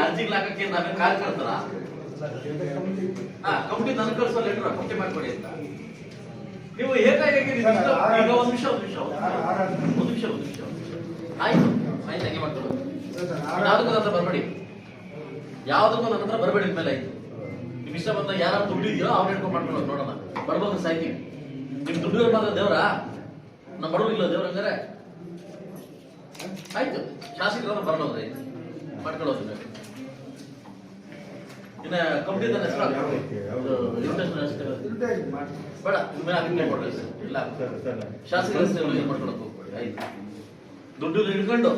ಅರ್ಜಿಗಳು ಹಾಕಕ್ಕೆ ಹಾ ಕಂಪ್ನಿ ನನ್ ಕಳ್ಸೋ ಲೆಟರ್ ಕಂಪ್ನಿ ಮಾಡ್ಕೊಡಿ ಅಂತ. ನೀವು ಏಕಾಏಕಿ ಆ- ಈಗ ಒಂದ್ ನಿಮಿಷ ಒಂದ್ ನಿಮಿಷ ಒಂದ್ ಆ- ಆ- ನಿಮಿಷ ಒಂದ್ ನಿಮಿಷ ಆಯ್ತು ಆಯ್ತು ಹಂಗೆ ಆ- ಯಾವ್ದಕ್ಕೂ ನನ್ನ ಹತ್ರ ಬರಬೇಡಿ. ಯಾವ್ದಕ್ಕೂ ನನ್ನ ಹತ್ರ ಬರಬೇಡಿ ಮೇಲೆ ಆಯ್ತು. ನಿಮ್ ಇಷ್ಟ ಬಂದ ಯಾರು ದುಡ್ಡಿದ್ಯೋ ಇದೆಯೋ ಹಿಡ್ಕೊಂಡು ಹಿಡ್ಕೊಂಡ್ ಮಾಡ್ಕೊಳ್ಳೋದು ನೋಡೋಣ. ಬರ್ಬೋದು ಸಾಯ್ತೀವಿ ನಿಮ್ ದುಡ್ಡು ಮಾತ್ರ ದೇವ್ರ? ನಮ್ಮ ಬರೋದಿಲ್ಲ ದೇವ್ರ ಹಂಗಾರೆ ಆಯ್ತು. ಶಾಸಕರನ್ನು ಬರಲೋದ್ರಿ ಮಾಡ್ಕೊಳ್ಳೋದು. ಇನ್ನ ಕಂಪ್ನಿ ನನ್ನ ಹೆಸರು. ಬೇಡ ಸರ್. ಇಲ್ಲ. ಶಾಸಕರ ಹೆಸರು ಏನು ಮಾಡ್ಕೊಳಕ್ ಹೋಗ್ಬೇಡಿ. ಆಯ್ತು. ದುಡ್ಡು ಹಿಡ್ಕೊಂಡು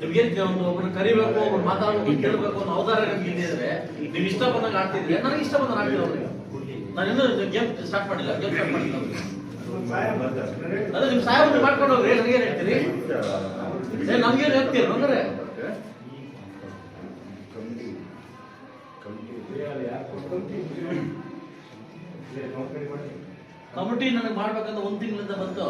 ನಿಮ್ಗೆ ಒಬ್ಬರು ಕರಿಬೇಕು, ಒಬ್ರು ಮಾತಾಡಬೇಕು ಕೇಳಬೇಕು ಅನ್ನೋ ನಿಮ್ಗೆ ಇದ್ರೆ ನೀವು ಇಷ್ಟ ಬಂದಾಗ ಆಡ್ತಿದ್ರೆ, ನನಗೆ ಇಷ್ಟ ಬಂದಾಗ ಆಡ್ತಿದ್ರೆ ಅವ್ರಿಗೆ ನಾನು ಇನ್ನೂ ಗೇಮ್ ಸ್ಟಾರ್ಟ್ ಮಾಡಿಲ್ಲ. ಗೇಮ್ ಸ್ಟಾರ್ಟ್ ಮಾಡಿಲ್ಲ. ಅದೇ ನಿಮ್ ಸಾಹೇಬ್ರು ಮಾಡ್ಕೊಂಡು ಹೋಗ್ರಿ ನನಗೇನ್ ಹೇಳ್ತೀರಿ? ನಮ್ಗೇನ್ ಹೇಳ್ತೀರಿ ಅಂದ್ರೆ ಕಮಿಟಿ ನನಗೆ ಮಾಡ್ಬೇಕಂತ ಒಂದ್ ತಿಂಗಳಿಂದ ಬಂತು.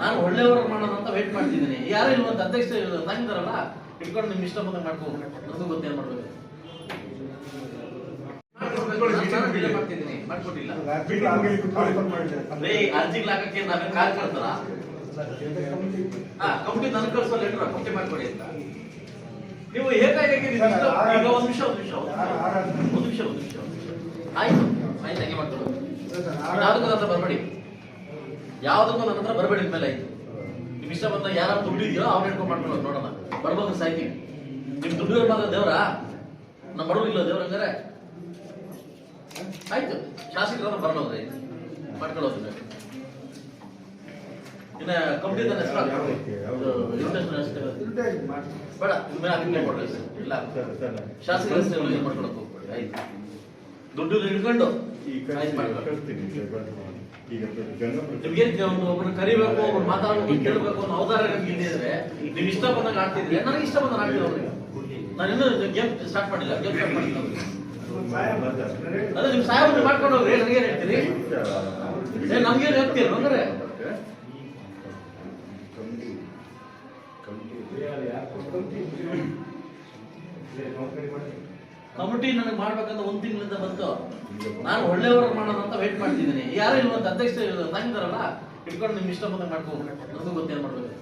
ನಾನು ಒಳ್ಳೆಯವರು ಮಾಡೋಣ ಅಂತ ವೇಟ್ ಮಾಡ್ತಿದ್ದೀನಿ. ಯಾರು ಇಲ್ವಂತ ಅಧ್ಯಕ್ಷ ತಂಗಿದಾರಲ್ಲ ಇಟ್ಕೊಂಡು ನಿಮ್ ಇಷ್ಟ ಬಂದ ಮಾಡ್ಕೋ. ನನಗೂ ಗೊತ್ತೇನ್ ಮಾಡ್ಬೇಕು. ನಾವೇನ್ ನನ್ ಕಳ್ಸೋ ಲೆಟರ್ ಕಂಪ್ನಿ ಮಾಡ್ಕೊಡಿ ಅಂತ. ನೀವು ಈಗ ಒಂದ್ ನಿಮಿಷ ಒಂದ್ ನಿಮಿಷ ಒಂದ್ ನಿಮಿಷ. ಒಂದ್ ನಿಮಿಷ ಒಂದ್ ನಿಮಿಷ ಒಂದ್ ನಿಮಿಷ. ಆಯ್ತು ಆಯ್ತು ಹಂಗೆ ಮಾಡ್ಕೊಳ್ಳೋದು ಸರ್, ಆ- ಯಾವ್ದಕ್ಕೂ ನನ್ನ ಹತ್ರ ಬರಬೇಡಿ. ಯಾವ್ದಕ್ಕೂ ನನ್ನ ಹತ್ರ ಬರಬೇಡಿ ಮೇಲೆ ಆಯ್ತು. ನಿಮ್ ಇಷ್ಟ ಬಂದ ಯಾರು ದುಡ್ಡು ಇದೆಯೋ ಅವ್ನ ಹಿಡ್ಕೊಂಡ್ ಮಾಡ್ಕೊಳ್ಳೋದು ನೋಡೋಣ. ಬರ್ಬೋದು ಸಾಯ್ತೀನಿ. ನಿಮ್ ದುಡ್ಡು ಮಾತ್ರ ದೇವ್ರ? ನಮ್ಮ ಬಡವ್ರು ಇಲ್ಲ ದೇವ್ರ ಹಂಗಾರೆ? ಆಯ್ತು. ಶಾಸಕರನ್ನ ಬರಲೋದ್ರಿ ಮಾಡ್ಕೊಳ್ಳೋದು. ಇನ್ನ ಮಾಡಿ. ಬೇಡ ನಿಮ್ಗೆ ಅದಕ್ಕೆ ಕೊಡ್ರಿ. ಸರ್. ಇಲ್ಲ. ಶಾಸಕರ ಹೆಸರು ಏನು ಮಾಡ್ಕೊಳಕ್ ಹೋಗ್ಬೇಡಿ ಆಯ್ತು. ದುಡ್ಡು ಹಿಡ್ಕೊಂಡು ನಿಮ್ಗೆ ಒಂದು ಒಬ್ರು ಕರಿಬೇಕು ಒಬ್ರು ಮಾತಾಡ್ಬೇಕು ಕೇಳಬೇಕು ಅನ್ನೋ ಅವತಾರ ನಿಮ್ಗೆ ನೀವು ಇಷ್ಟ ಬಂದಾಗ ಆಡ್ತಿದ್ರೆ ನನಗೆ ಇಷ್ಟ ಬಂದಾಗ ಆಡ್ತೀವಿ ಅವ್ರಿಗೆ ನಾನು ಇನ್ನೂ ಗೇಮ್ ಸ್ಟಾರ್ಟ್ ಮಾಡಿಲ್ಲ ಗೇಮ್ ಸ್ಟಾರ್ಟ್ ಮಾಡಿಲ್ಲ. ಅದೇ ನಿಮ್ ಸಾಹೇಬ್ರು ಮಾಡ್ಕೊಂಡು ಹೋಗ್ರಿ. ನನಗೇನ್ ಹೇಳ್ತೀರಿ? ಏ, ನಮ್ಗೇನ್ ಹೇಳ್ತೀರಿ? ಅಂದ್ರೆ ಕಮಿಟಿ ನನಗೆ ಮಾಡ್ಬೇಕಂತ ಒಂದ್ ತಿಂಗಳಿಂದ ಬಂತು. ನಾನು ಒಳ್ಳೆಯವರು ಮಾಡೋಣ ಅಂತ ವೇಟ್ ಮಾಡ್ತಿದ್ದೀನಿ. ಯಾರು ಇಲ್ವಂತ ಅಧ್ಯಕ್ಷ ತಂಗಿದಾರಲ್ಲ ಇಟ್ಕೊಂಡು ನಿಮ್ ಇಷ್ಟ ಬಂದ ಮಾಡ್ಕೊಂಡು ನನಗೂ ಗೊತ್ತೇನ್ ಮಾಡ್ಬೇಕು.